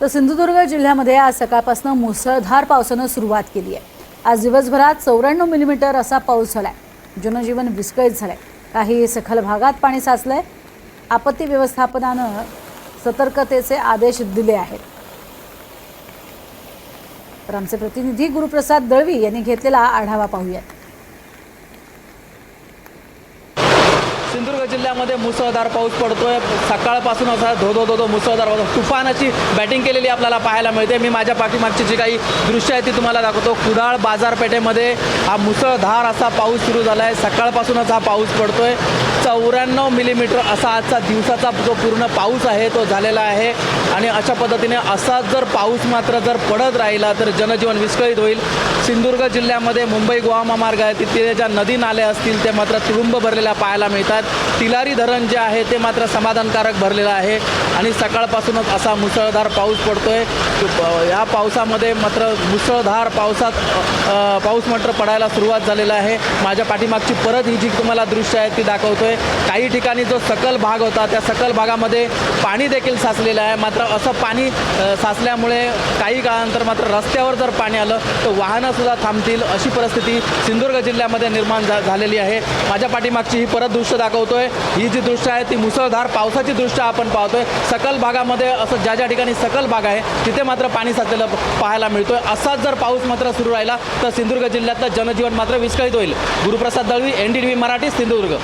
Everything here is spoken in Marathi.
तर सिंधुदुर्ग जिल्ह्यामध्ये आज सकाळपासून मुसळधार पावसानं सुरुवात केली आहे. आज दिवसभरात चौऱ्याण्णव मिलीमीटर असा पाऊस झालाय. जनजीवन विस्कळीत झालंय. काही सखल भागात पाणी साचलंय. आपत्ती व्यवस्थापनानं सतर्कतेचे आदेश दिले आहेत. तर आमचे प्रतिनिधी गुरुप्रसाद दळवी यांनी घेतलेला आढावा पाहूयात. सिंधुदुर्ग जिल्ह्यामध्ये मुसळधार पाऊस पडतोय. सकाळपासून असा धो धो धो धो मुसळधार पाऊस तुफानाची बॅटिंग केलेली आपल्याला पाहायला मिळते. मी माझ्या पाठीमागची जी काही दृश्य आहे ती तुम्हाला दाखवतो. कुडाळ बाजारपेठेमध्ये हा मुसळधार असा पाऊस सुरू झाला आहे सकाळपासूनच हा पाऊस पडतोय. चौऱ्याण्णव मिलीमीटर असा आजचा दिवसाचा जो पूर्ण पाऊस आहे तो झालेला आहे. आणि अशा पद्धतीने असाच जर पाऊस मात्र जर पडत राहिला तर जनजीवन विस्कळीत होईल. सिंधुदुर्ग जिल्ह्यामध्ये मुंबई गोवा महामार्ग आहे तिथे ज्या नदी नाले असतील ते मात्र तुडुंब भरलेल्या पाहायला मिळतात. तिलारी धरण जे आहे ते मात्र समाधानकारक भरलेलं आहे. आणि सकाळपासूनच असा मुसळधार पाऊस पडतो आहे या पावसामध्ये मात्र मुसळधार पावसात पाऊस मात्र पडायला सुरुवात झालेला आहे. माझ्या पाठीमागची परत ही जी तुम्हाला दृश्य आहे ती दाखवतोय. काही ठिकाणी जो सकल भाग होता त्या सकल भागामध्ये पाणी देखील साचलेलं आहे. मात्र असं पाणी साचल्यामुळे काही काळानंतर मात्र रस्त्यावर जर पाणी आलं तर वाहनंसुद्धा थांबतील. अशी परिस्थिती सिंधुदुर्ग जिल्ह्यामध्ये निर्माण झा झालेली आहे. माझ्या पाठीमागची ही परत दृश्य दाखवतोय. ही जी दृष्ट आहे ती मुसळधार पावसाची दृष्ट आपण पाहतोय. सकल भागामध्ये असं ज्या ज्या ठिकाणी सकल भाग आहे तिथे मात्र पाणी साचलेलं पाहायला मिळतोय. असाच जर पाऊस मात्र सुरू राहिला तर सिंधुदुर्ग जिल्ह्यातलं जनजीवन मात्र विस्कळीत होईल. Guruprasad Dalvi N D Marathi Sindhudurg.